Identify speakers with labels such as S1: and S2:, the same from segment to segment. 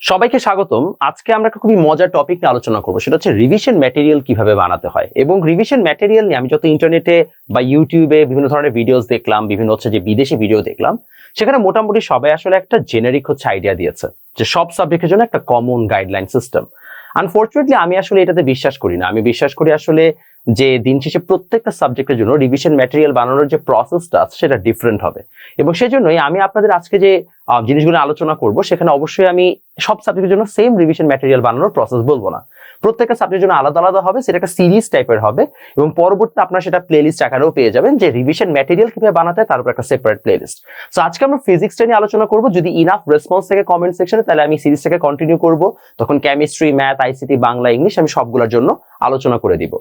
S1: সবাইকে স্বাগতম। আজকে আমরা একটা খুবই মজার টপিক নিয়ে আলোচনা করব। সেটা হচ্ছে রিভিশন ম্যাটেরিয়াল কীভাবে বানাতে হয়। এবং রিভিশন ম্যাটেরিয়াল নিয়ে আমি যত ইন্টারনেটে বা ইউটিউবে বিভিন্ন ধরনের ভিডিওস দেখলাম, বিভিন্ন হচ্ছে যে বিদেশি ভিডিও দেখলাম, সেখানে মোটামুটি সবাই আসলে একটা জেনারিক হচ্ছে আইডিয়া দিয়েছে যে সব সাবজেক্টের জন্য একটা কমন গাইডলাইন সিস্টেম আনফর্চুনেটলি আমি আসলে এটাতে বিশ্বাস করি না। আমি বিশ্বাস করি আসলে যে দিন শেষে প্রত্যেকটা সাবজেক্টের জন্য রিভিশন ম্যাটেরিয়াল বানানোর যে প্রসেসটা সেটা ডিফারেন্ট হবে। এবং সেজন্যই আমি আপনাদের আজকে যে জিনিসগুলো আলোচনা করব, সেখানে অবশ্যই আমি সব সাবজেক্টের জন্য সেম রিভিশন ম্যাটেরিয়াল বানানোর প্রসেস বলব না। প্রত্যেকটা সাবজেক্টের জন্য আলাদা আলাদা হবে, সেটা একটা সিরিজ টাইপের হবে এবং পরবর্তীতে আপনারা সেটা প্লেলিস্ট আকারেও পেয়ে যাবেন, যে রিভিশন ম্যাটেরিয়াল কীভাবে বানাতে তার উপর একটা সেপারেট প্লেলিস্ট সো আজকে আমরা ফিজিক্সটা নিয়ে আলোচনা করব। যদি ইনাফ রেসপন্স থেকে কমেন্ট সেকশনে তাহলে আমি সিরিজটাকে কন্টিনিউ করব। তখন chemistry math ICT Bangla English আমি সবগুলোর জন্য আলোচনা করে দিব।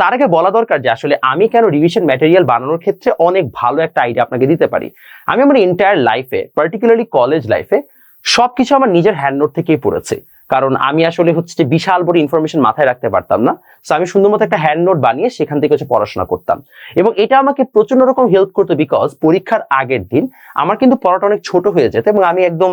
S1: তার আগে বলা দরকার যে আসলে আমি কেন রিভিশন ম্যাটেরিয়াল বানানোর ক্ষেত্রে অনেক ভালো একটা আইডিয়া আপনাকে দিতে পারি। আমি আমার এন্টায়ার লাইফে পার্টিকুলারলি কলেজ লাইফে সবকিছু আমার নিজের হ্যান্ড নোট থেকেই পড়েছি। কারণ আমি আসলে হচ্ছে বিশাল বড় ইনফরমেশন মাথায় রাখতে পারতাম না। সো আমি সুন্দর মতো একটা হ্যান্ড নোট বানিয়ে সেখান থেকে হচ্ছে পড়াশোনা করতাম। এবং এটা আমাকে প্রচণ্ড রকম হেল্প করতো বিকজ পরীক্ষার আগের দিন আমার কিন্তু পড়াটা অনেক ছোট হয়ে যেত এবং আমি একদম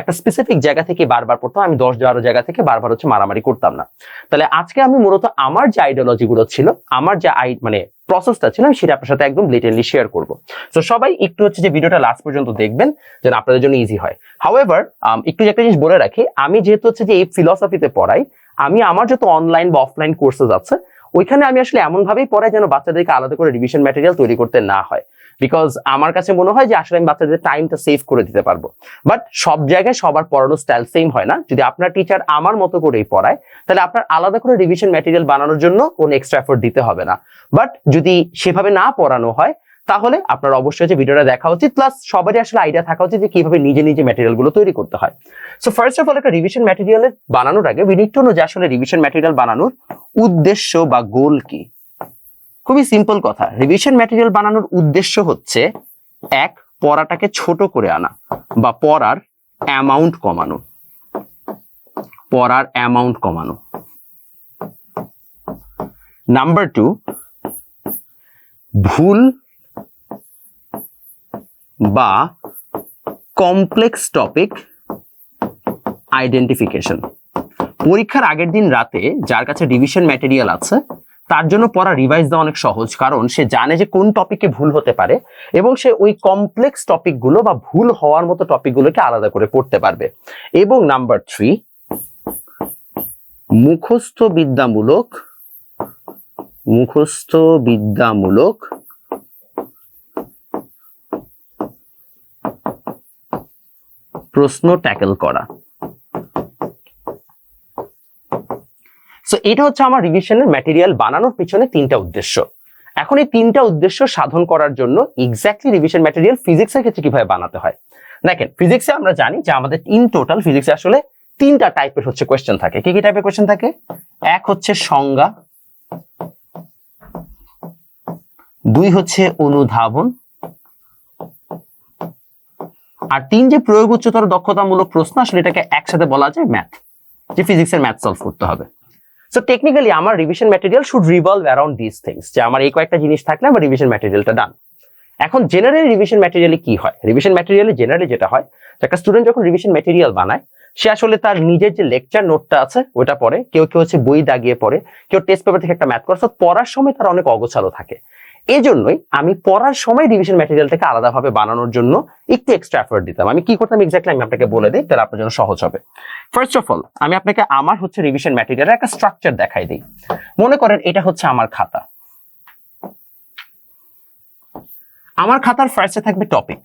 S1: একটা স্পেসিফিক জায়গা থেকে বারবার পড়তাম। আমি দশ বারো জায়গা থেকে বারবার হচ্ছে মারামারি করতাম না। তাহলে আজকে আমি মূলত আমার যে আইডিওলজি গুলো ছিল, আমার যে আই মানে প্রসেসটা ছিল সেটা আপনার সাথে একদম ব্লিটেনলি শেয়ার করব। সো সবাই একটু হচ্ছে যে ভিডিওটা লাস্ট পর্যন্ত দেখবেন, যেন আপনাদের জন্য ইজি হয়। হাউএভার একটু একটা জিনিস বলে রাখি, আমি যেহেতু হচ্ছে যে এই ফিলসফিতে পড়াই, আমি আমার যত অনলাইন বা অফলাইন কোর্সেস আছে, ওইখানে আমি আসলে এমন ভাবেই পড়াই যেন বাচ্চাদেরকে আলাদা করে রিভিশন ম্যাটেরিয়াল তৈরি করতে না হয়। বিকজ আমার কাছে মনে হয় যে আসলে আমি বাচ্চাদের টাইমটা সেভ করে দিতে পারব। বাট সব জায়গায় সবার পড়ানোর স্টাইল সেম হয় না। যদি আপনার টিচার আমার মতো করেই পড়ায়, তাহলে আপনার আলাদা করে রিভিশন ম্যাটেরিয়াল বানানোর জন্য কোনো এক্সট্রা এফোর্ট দিতে হবে না। বাট যদি সেভাবে না পড়ানো হয়, তাহলে আপনার অবশ্যই হচ্ছে ভিডিওটা দেখা উচিত। প্লাস সবারই আসলে আইডিয়া থাকা উচিত যে কীভাবে নিজে নিজে ম্যাটেরিয়ালগুলো তৈরি করতে হয়। সো ফার্স্ট অফ অল একটা রিভিশন ম্যাটেরিয়ালের বানানোর আগে উই নিড টু নো যে আসলে রিভিশন ম্যাটেরিয়াল বানানোর উদ্দেশ্য বা গোল কি। খুবই সিম্পল কথা। রিভিশন ম্যাটেরিয়াল বানানোর উদ্দেশ্য হচ্ছে, এক, পড়াটাকে ছোট করে আনা বা পড়ার অ্যামাউন্ট কমানো। পড়ার অ্যামাউন্ট কমানো। নাম্বার টু ভুল বা কমপ্লেক্স টপিক আইডেন্টিফিকেশন পরীক্ষার আগের দিন রাতে যার কাছে ডিভিশন ম্যাটেরিয়াল আছে তার জন্য পড়া রিভাইজ দেওয়া অনেক সহজ, কারণ সে জানে যে কোন টপিকে ভুল হতে পারে এবং সে ওই কমপ্লেক্স টপিকগুলো বা ভুল হওয়ার মতো টপিকগুলোকে আলাদা করে পড়তে পারবে। এবং নাম্বার থ্রি মুখস্থ বিদ্যামূলক মুখস্থ বিদ্যামূলক প্রশ্ন ট্যাকেল করা। সো এটা হচ্ছে আমার রিভিশনের ম্যাটেরিয়াল বানানোর পিছনে তিনটা উদ্দেশ্য। এখন এই তিনটা উদ্দেশ্য সাধন করার জন্য এক্স্যাক্টলি রিভিশন ম্যাটেরিয়াল ফিজিক্সের ক্ষেত্রে কীভাবে বানাতে হয়? দেখেন ফিজিক্সে আমরা জানি যে আমাদের ইন টোটাল ফিজিক্সে আসলে তিনটা টাইপের হচ্ছে কোয়েশ্চেন থাকে। কি কি টাইপের কোয়েশ্চেন থাকে? এক হচ্ছে সংজ্ঞা, দুই হচ্ছে অনুধাবন, আর তিন যে প্রয়োগ উচ্চতর দক্ষতামূলক প্রশ্ন, আসলে এটাকে একসাথে বলা যায় ম্যাথ যে ফিজিক্সের ম্যাথ সলভ করতে হবে। সো টেকনিক্যালি আমার revision material should revolve around this things যে আমার এই কয়েকটা জিনিস থাকলে আমার রিভিশন ম্যাটেরিয়ালটা ডান এখন জেনারেল রিভিশন ম্যাটেরিয়ালে কি হয়? রিভিশন ম্যাটেরিয়ালে জেনারেলি যেটা হয় একটা স্টুডেন্ট যখন রিভিশন ম্যাটেরিয়াল বানায়, সে আসলে তার নিজের যে লেকচার নোটটা আছে ওটা পড়ে, কেউ কেউ হচ্ছে বই দাগিয়ে পড়ে, কেউ টেস্ট পেপার থেকে একটা ম্যাথ করে পড়ার সময় তার অনেক অগোছালো থাকে। এই জন্যই আমি পড়ার সময় রিভিশন ম্যাটেরিয়ালটাকে আলাদাভাবে বানানোর জন্য একটু এক্সট্রা এফার্ট দিতাম। আমি কি করতাম এক্স্যাক্টলি আমি আপনাকে বলে দিই, তাহলে আপনার জন্য সহজ হবে। ফার্স্ট অফ অল আমি আপনাকে আমার হচ্ছে রিভিশন ম্যাটেরিয়ালের একটা স্ট্রাকচার দেখাই দিই। মনে করেন এটা হচ্ছে আমার খাতা। আমার খাতার ফার্স্টে থাকবে টপিক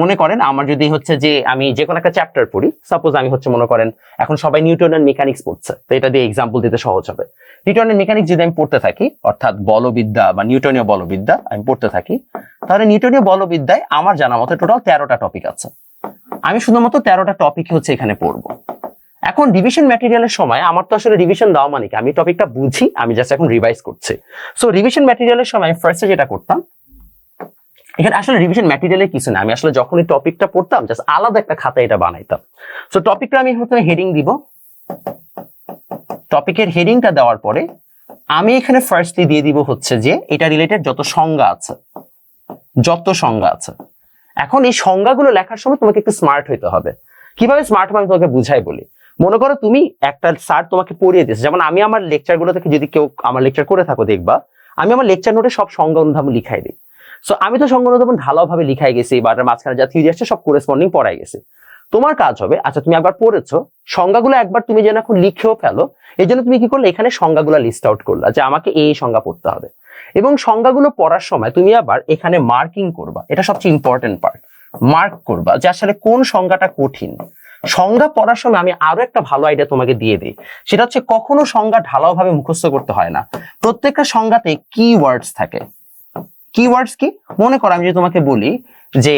S1: মনে করেন, আমার যদি হচ্ছে যে আমি যে কোনো একটা চ্যাপ্টার পড়ি সাপোজ আমি হচ্ছে মনে করেন, এখন সবাই নিউটনের মেকানিক্স পড়ছে, তো এটা দিয়ে এক্সাম্পল দিতে সহজ হবে। নিউটনের মেকানিক্স যদি আমি পড়তে থাকি, অর্থাৎ বলবিদ্যা বা নিউটনীয় বলবিদ্যা আমি পড়তে থাকি, তাহলে নিউটনীয় বলবিদ্যায় আমার জানা মতো টোটাল তেরোটা টপিক আছে। আমি শুধুমাত্র তেরোটা টপিক হচ্ছে এখানে পড়ব। এখন রিভিশন ম্যাটেরিয়ালের সময়, আমার তো আসলে রিভিশন দেওয়া মানে কি? আমি টপিকটা বুঝি, আমি জাস্ট এখন রিভাইজ করছি। সো রিভিশন ম্যাটেরিয়ালের সময় আমি ফার্স্টে যেটা করতাম এখানে আসলে রিভিশন ম্যাটেরিয়ালের কিছু না। আমি আসলে যখন এই টপিকটা পড়তাম জাস্ট আলাদা একটা খাতা এটা বানাইতাম। সো টপিকটা আমি প্রথমে হেডিং দিব। টপিকের হেডিংটা দেওয়ার পরে, আমি এখানে ফার্স্টলি দিয়ে দিব হচ্ছে যে, এটা রিলেটেড যত সংজ্ঞা আছে, যত সংজ্ঞা আছে। এখন এই সংজ্ঞাগুলো লেখার সময় তোমাকে একটু স্মার্ট হইতে হবে। কীভাবে স্মার্ট হবে আমি তোমাকে বুঝাই বলি। মনে করো তুমি একটা স্যার তোমাকে পড়িয়ে দিয়েছে। যেমন আমি আমার লেকচারগুলো থেকে যদি কেউ আমার লেকচার করে থাকো দেখবা, আমি আমার লেকচার নোটে সব সংজ্ঞা অনুধাবন লিখাই দিই। সো আমি তো সংজ্ঞা অনুধাবন ঢালাওভাবে লিখাই গেছি বা মাঝখানে, যা থিওরি আসছে, সব করেসপন্ডিং পড়াই গেছে। তোমার কাজ হবে আচ্ছা তুমি একবার পড়েছো, সংজ্ঞাগুলো একবার তুমি যেন এখন লিখেও ফেলো, এই জন্য তুমি কি করলে, এখানে সংজ্ঞাগুলো লিস্ট আউট করলা, যে আমাকে এই সংজ্ঞা পড়তে হবে। এবং সংজ্ঞাগুলো পড়ার সময় তুমি আবার এখানে মার্কিং করবা, এটা সবচেয়ে ইম্পর্টেন্ট পার্ট মার্ক করবা, যে আসলে কোন সংজ্ঞাটা কঠিন। সংজ্ঞা পড়ার সময় আমি আরও একটা ভালো আইডিয়া তোমাকে দিয়ে দিই, সেটা হচ্ছে কখনো সংজ্ঞা ঢালাও ভাবে মুখস্থ করতে হয় না। প্রত্যেকটা সংজ্ঞাতে কি ওয়ার্ডস থাকে। কি ওয়ার্ডস কি? মনে করো আমি যদি তোমাকে বলি যে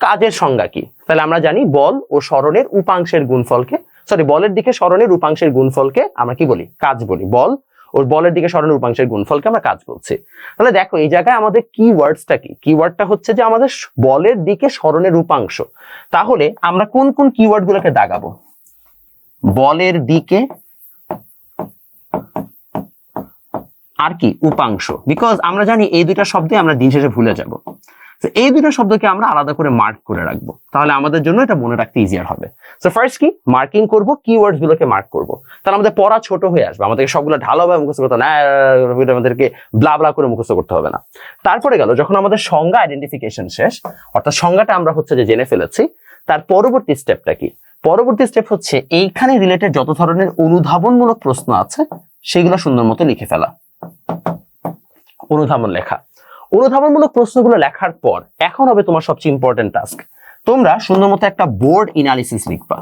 S1: কাজের সংজ্ঞা কি? তাহলে আমরা জানি বল ও স্মরণের উপাংশের গুণফলকে সরি বলের দিকে স্মরণের উপাংশের গুণফলকে আমরা কি বলি? কাজ বলি। বল ওর বলের দিকে স্মরণের উপাংশের গুণফলকে আমরা কাজ বলছি। তাহলে দেখো, এই জায়গায় আমাদের কিওয়ার্ডসটা কি? কিওয়ার্ডটা হচ্ছে যে আমাদের বলের দিকে স্মরণের উপাংশ। তাহলে আমরা কোন কোন কিওয়ার্ড গুলোকে দাগাবো? বলের দিকে আর কি, উপাংশ। বিকজ আমরা জানি এই দুইটা শব্দে আমরা দিন শেষে ভুলে যাব। তো এই দুটো শব্দকে আমরা আলাদা করে মার্ক করে রাখব। তাহলে আমাদের জন্য এটা মনে রাখতে ইজিয়ার হবে। সো ফার্স্ট কি? মার্কিং করব কিওয়ার্ডস গুলোকে মার্ক করব। তাহলে আমাদের পড়া ছোট হয়ে আসবে। আমাদেরকে সবগুলো ঢালাভাবে মুখস্থ করতে না আমাদেরকে ব্লা ব্লা করে মুখস্থ করতে হবে না। তারপরে গেল, যখন আমাদের সংজ্ঞা আইডেন্টিফিকেশন শেষ, অর্থাৎ সংজ্ঞাটা আমরা হচ্ছে যে জেনে ফেলেছি, তার পরবর্তী স্টেপটা কি? পরবর্তী স্টেপ হচ্ছে, এইখানে রিলেটেড যত ধরনের অনুধাবনমূলক প্রশ্ন আছে, সেগুলো সুন্দর মতো লিখে ফেলা। অনুধাবন লেখা। অনুধাবনমূলক প্রশ্নগুলো লেখার পর এখন হবে তোমার সবচেয়ে ইম্পর্টেন্ট টাস্ক তোমরা সুন্দর মতো একটা বোর্ড ইনালিসিস লিখবা।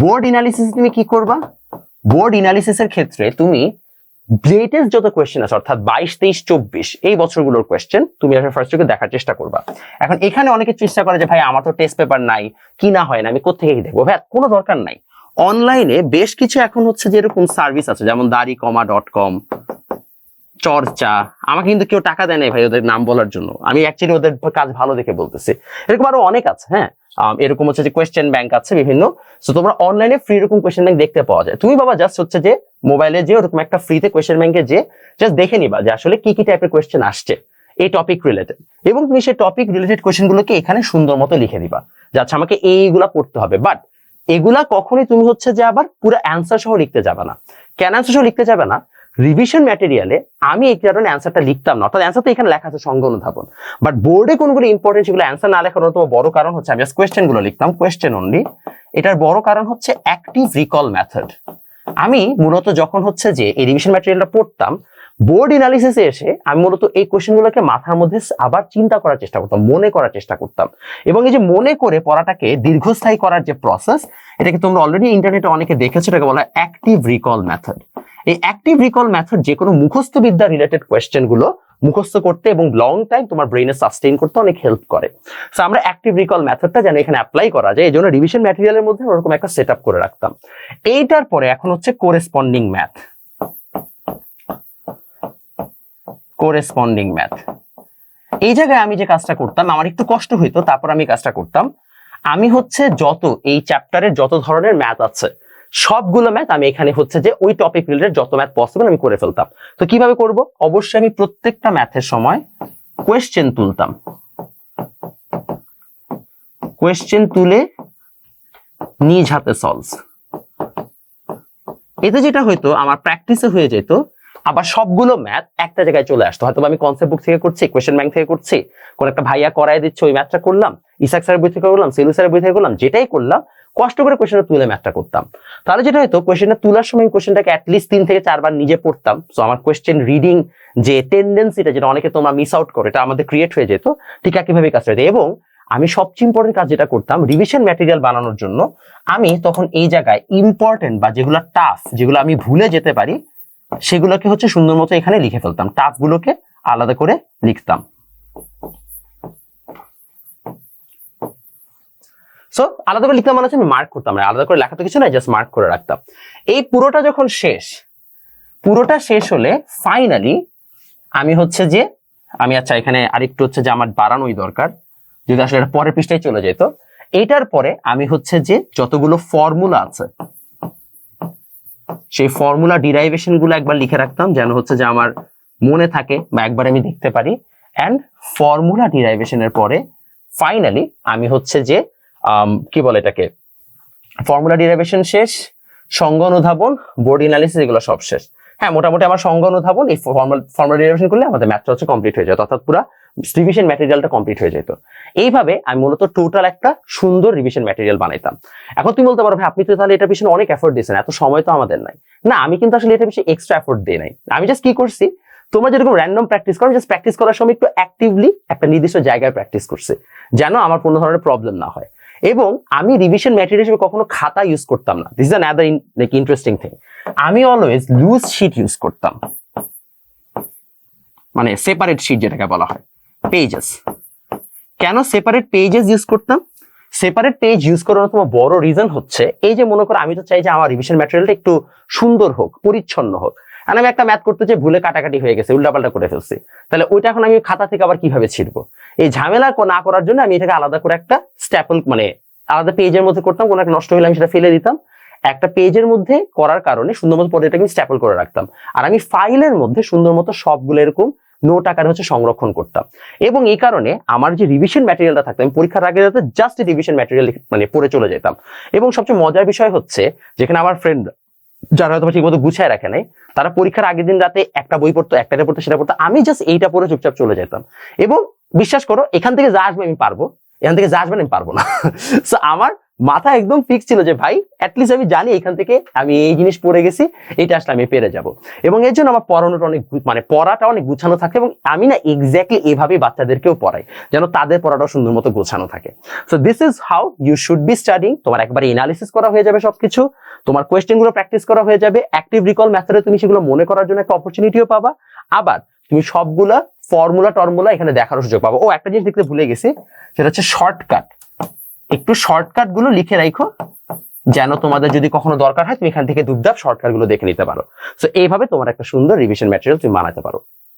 S1: বোর্ড ইনালিসিস তুমি কি করবা? বোর্ড ইনালিসিসের ক্ষেত্রে তুমি লেটেস্ট যত কোয়েশ্চেন আছে, অর্থাৎ বাইশ, তেইশ, চব্বিশ, এই বছরগুলোর কোয়েশ্চেন তুমি আসলে ফার্স্ট থেকে দেখার চেষ্টা করবা। এখন এখানে অনেকে চেষ্টা করে যে, ভাই, আমার তো টেস্ট পেপার নাই, কি না হয় না, আমি কোথেকে দেখব? ভাই কোনো দরকার নাই। অনলাইনে বেশ কিছু এখন হচ্ছে যে এরকম সার্ভিস আছে, যেমন দাড়ি কমা ডট কম চর্চা। আমাকে কিন্তু কেউ টাকা দেয় নাই ভাই ওদের নাম বলার জন্য। আমি অ্যাকচুয়ালি ওদের কাজ ভালো দেখে বলতেছি। এরকম আরও অনেক আছে হ্যাঁ? এরকম হচ্ছে যে কোয়েশ্চেন ব্যাংক আছে বিভিন্ন। তো তোমরা অনলাইনে ফ্রি এরকম কোয়েশ্চেন ব্যাংক দেখতে পাওয়া যায়। তুমি বাবা জাস্ট হচ্ছে যে মোবাইলে যে ওরকম একটা ফ্রিতে কোয়েশ্চেন ব্যাংকে যে জাস্ট দেখে নিবা যে আসলে কি কি টাইপের কোয়েশ্চেন আসছে এই টপিক রিলেটেড এবং তুমি সেই টপিক রিলেটেড কোয়েশ্চেন গুলোকে এখানে সুন্দর মতো লিখে দিবা যে আচ্ছা আমাকে এইগুলা পড়তে হবে। বাট এগুলা কখনোই তুমি হচ্ছে যে আবার পুরো অ্যান্সার সহ লিখতে যাবে না। কেন অ্যান্সার সহ লিখতে যাবে না? রিভিশন ম্যাটেরিয়ালে আমি এই কারণে অ্যান্সারটা লিখতাম না। অর্থাৎ অ্যান্সার তো এখানে লেখা আছে সঙ্গ অনুধাবন। বাট বোর্ডে কোনগুলো ইম্পর্টেন্ট সেগুলো অ্যান্সার না লেখার অন্যতম বড় কারণ হচ্ছে, আমি কোয়েশ্চেনগুলো লিখতাম কোয়েশ্চেন অনলি এটার বড় কারণ হচ্ছে অ্যাক্টিভ রিকল মেথড আমি মূলত যখন হচ্ছে যে এই রিভিশন ম্যাটেরিয়ালটা পড়তাম বোর্ড এনালিসিসে এসে আমি মূলত এই কোয়েশ্চেন গুলোকে মাথার মধ্যে আবার চিন্তা করার চেষ্টা করতাম, মনে করার চেষ্টা করতাম। এবং এই যে মনে করে পড়াটাকে দীর্ঘস্থায়ী করার যে প্রসেস এটাকে তোমরা অলরেডি ইন্টারনেটে অনেকে দেখেছ, এটাকে বলা অ্যাক্টিভ রিকল মেথড এই অ্যাক্টিভ রিকল মেথড যে কোনো মুখস্থ বিদ্যা রিলেটেড কোয়েশ্চেনগুলো মুখস্থ করতে এবং লং টাইম তোমার ব্রেনে সাস্টেইন করতে অনেক হেল্প করে। সো আমরা অ্যাক্টিভ রিকল মেথডটা যেন এখানে অ্যাপ্লাই করা যায়, এই জন্য রিভিশন ম্যাটেরিয়ালের মধ্যে ওরকম একটা সেট করে রাখতাম। এইটার পরে এখন হচ্ছে কোরেসপন্ডিং ম্যাথ কোরেসপন্ডিং ম্যাথ এই জায়গায় আমি যে কাজটা করতাম, আমার একটু কষ্ট হইতো, তারপর আমি কাজটা করতাম। আমি হচ্ছে যত, এই চ্যাপ্টারের যত ধরনের ম্যাথ আছে, সবগুলো ম্যাথ আমি এখানে হচ্ছে যে ওই টপিক রিলেটেড যত ম্যাথ পসিবল আমি করে ফেলতাম। তো কীভাবে করব? অবশ্যই আমি প্রত্যেকটা ম্যাথের সময় কোয়েশ্চেন তুলতাম। কোয়েশ্চেন তুলে নিজ হাতে সলভ এতে যেটা হয়তো আমার প্র্যাকটিসে হয়ে যেত আবার সবগুলো ম্যাথ একটা জায়গায় চলে আসতো। হয়তো আমি কনসেপ্ট বুক থেকে করছি কোয়েশ্চেন ব্যাংক থেকে করছি, কোন একটা ভাইয়া করাই দিচ্ছে, ওই ম্যাথটা করলাম, ইসাক স্যারের বই থেকে করলাম, সেলু স্যারের বই থেকে করলাম, যেটাই করলাম, কষ্ট করে কোয়েশ্চেনটা তুলে ম্যাথটা করতাম। তাহলে যেটা হয়তো কোয়েশ্চেনটা তোলার সময় কোয়েশ্চেনটাকে অ্যাটলিস্ট তিন থেকে চারবার নিজে পড়তাম। সো আমার কোয়েশ্চেন রিডিং যে টেন্ডেন্সিটা যেটা অনেকে তোমরা মিস আউট করো, এটা আমাদের ক্রিয়েট হয়ে যেত, ঠিক একইভাবে কাজ যেত। এবং আমি সবচেয়ে ইম্পর্টেন্ট কাজ যেটা করতাম রিভিশন ম্যাটেরিয়াল বানানোর জন্য, আমি তখন এই জায়গায় ইম্পর্টেন্ট বা যেগুলো টাফ যেগুলো আমি ভুলে যেতে পারি সেগুলোকে হচ্ছে সুন্দর মতো এখানে লিখে ফেলতাম। টাফ গুলোকে আলাদা করে লিখতাম। সো আলাদা করে লিখতাম মানে হচ্ছে আমি মার্ক করতাম। না আলাদা করে লেখা তো কিছু না জাস্ট মার্ক করে রাখতাম। এই পুরোটা যখন শেষ, পুরোটা শেষ হলে ফাইনালি আমি হচ্ছে যে, আমি আচ্ছা এখানে আরেকটু হচ্ছে যে আমার বাড়ানোই দরকার। যদি আসলে এটা পরের পৃষ্ঠায় চলে যেত এটার পরে আমি হচ্ছে যে যতগুলো ফর্মুলা আছে সেই ফর্মুলা ডিরাইভেশনগুলো একবার লিখে রাখতাম, যেন হচ্ছে যে আমার মনে থাকে বা একবার আমি দেখতে পারি। অ্যান্ড ফর্মুলা ডিরাইভেশনের পরে ফাইনালি আমি হচ্ছে যে কি বলে এটাকে? ফর্মুলা ডিরাইভেশন শেষ সঙ্গ অনুধাবন বোর্ড অ্যানালিসিস এগুলো সব শেষ। হ্যাঁ মোটামুটি আমার সঙ্গ অনুধাবন, এই ফর্মুলা ডিরাইভেশন করলে আমাদের ম্যাথটা হচ্ছে কমপ্লিট হয়ে যেত অর্থাৎ পুরো রিভিশন ম্যাটেরিয়ালটা কমপ্লিট হয়ে যেত। এইভাবে আমি মূলত টোটাল একটা সুন্দর রিভিশন ম্যাটেরিয়াল বানাইতাম। এখন তুমি বলতে পারো, ভাই, আপনি তো তাহলে এটা পিছনে অনেক এফোর্ট দিয়েছেন, এত সময় তো আমাদের নাই। না, আমি কিন্তু আসলে এটা পিছনে এক্সট্রা এফোর্ট দিই নাই। আমি জাস্ট কি করছি, তোমরা যেরকম র্যান্ডম প্র্যাকটিস করো জাস্ট প্র্যাকটিস করার সময় একটু অ্যাক্টিভলি একটা নির্দিষ্ট জায়গায় প্র্যাকটিস করছে, যেন আমার কোনো ধরনের প্রবলেম না হয়। এবং আমি রিভিশন ম্যাটেরিয়াল হিসেবে কখনো খাতা ইউজ করতাম না। This is another like interesting thing আমি অলওয়েজ লুজ শিট ইউজ করতাম। মানে সেপারেট শিট যেটাকে বলা হয়। পেজেস কেন সেপারেট পেজেস ইউজ করতাম? সেপারেট পেজ ইউজ করার তোমার বড় রিজন হচ্ছে, এই যে মনে করো, আমি তো চাই যে আমার রিভিশন ম্যাটেরিয়ালটা একটু সুন্দর হোক, পরিচ্ছন্ন হোক। আর আমি একটা ম্যাথ করতে চাই, ভুলে কাটাকাটি হয়ে গেছে, উল্টাপাল্টা করে ফেলছি। তাহলে ওইটা এখন আমি খাতা থেকে আবার কীভাবে ছিড়বো? এই ঝামেলা না করার জন্য আমি এটাকে আলাদা করে একটা স্ট্যাপল মানে আলাদা পেজের মধ্যে করতাম, কোনো একটা নষ্ট হলে আমি সেটা ফেলে দিতাম। একটা পেজের মধ্যে করার কারণে সুন্দর মতো পরে এটাকে স্ট্যাপল করে রাখতাম। আর আমি ফাইলের মধ্যে সুন্দর মতো সবগুলো এরকম নোট আকারে হচ্ছে সংরক্ষণ করতাম। এবং এই কারণে আমার যে রিভিশন ম্যাটেরিয়ালটা থাকতো, আমি পরীক্ষার আগে যাতে জাস্ট রিভিশন ম্যাটেরিয়াল মানে পড়ে চলে যেতাম। এবং সবচেয়ে মজার বিষয় হচ্ছে, যেখানে আমার ফ্রেন্ড যারা হয়তো ঠিকমতো গুছায় রাখে নাই তারা পরীক্ষার আগের দিন রাতে একটা বই পড়তো, একটা পড়তো সেটা পড়তো। আমি জাস্ট এইটা পড়ে চুপচাপ চলে যেতাম। এবং বিশ্বাস করো, এখান থেকে যা আসবে আমি পারব। এখান থেকে যা আসবে আমি পারব না। সো আমার মাথা একদম ফিক্স ছিল যে, ভাই অ্যাটলিস্ট আমি জানি এখান থেকে আমি এই জিনিস পড়ে গেছি, এটা আসলে আমি পেরে যাব। এবং এর জন্য আমার পড়ানোটা অনেক মানে পড়াটা অনেক গুছানো থাকে এবং আমি না এক্স্যাক্টলি এভাবেই বাচ্চাদেরকেও পড়াই, যেন তাদের পড়াটাও সুন্দর মতো গোছানো থাকে। So this is how you should be studying তোমার একবার এনালিসিস করা হয়ে যাবে সবকিছু, তোমার কোয়েশ্চেনগুলো প্র্যাকটিস করা হয়ে যাবে অ্যাক্টিভ রিকল মেথডে তুমি সেগুলো মনে করার জন্য একটা অপরচুনিটিও পাবা। আবার তুমি সবগুলা ফর্মুলা টর্মুলা এখানে দেখার সুযোগ পাবো। ও, একটা জিনিস দেখতে ভুলে গেছি, সেটা হচ্ছে শর্টকাট একটু শর্টকাটগুলো লিখে রাখো যেন তোমাদের যদি কখনো দরকার হয়, তুমি এখান থেকে দুবদাপ শর্টকাটগুলো দেখে নিতে পারো। তো এইভাবে তোমার একটা সুন্দর রিভিশন ম্যাটেরিয়াল তুমি বানাতে পারো।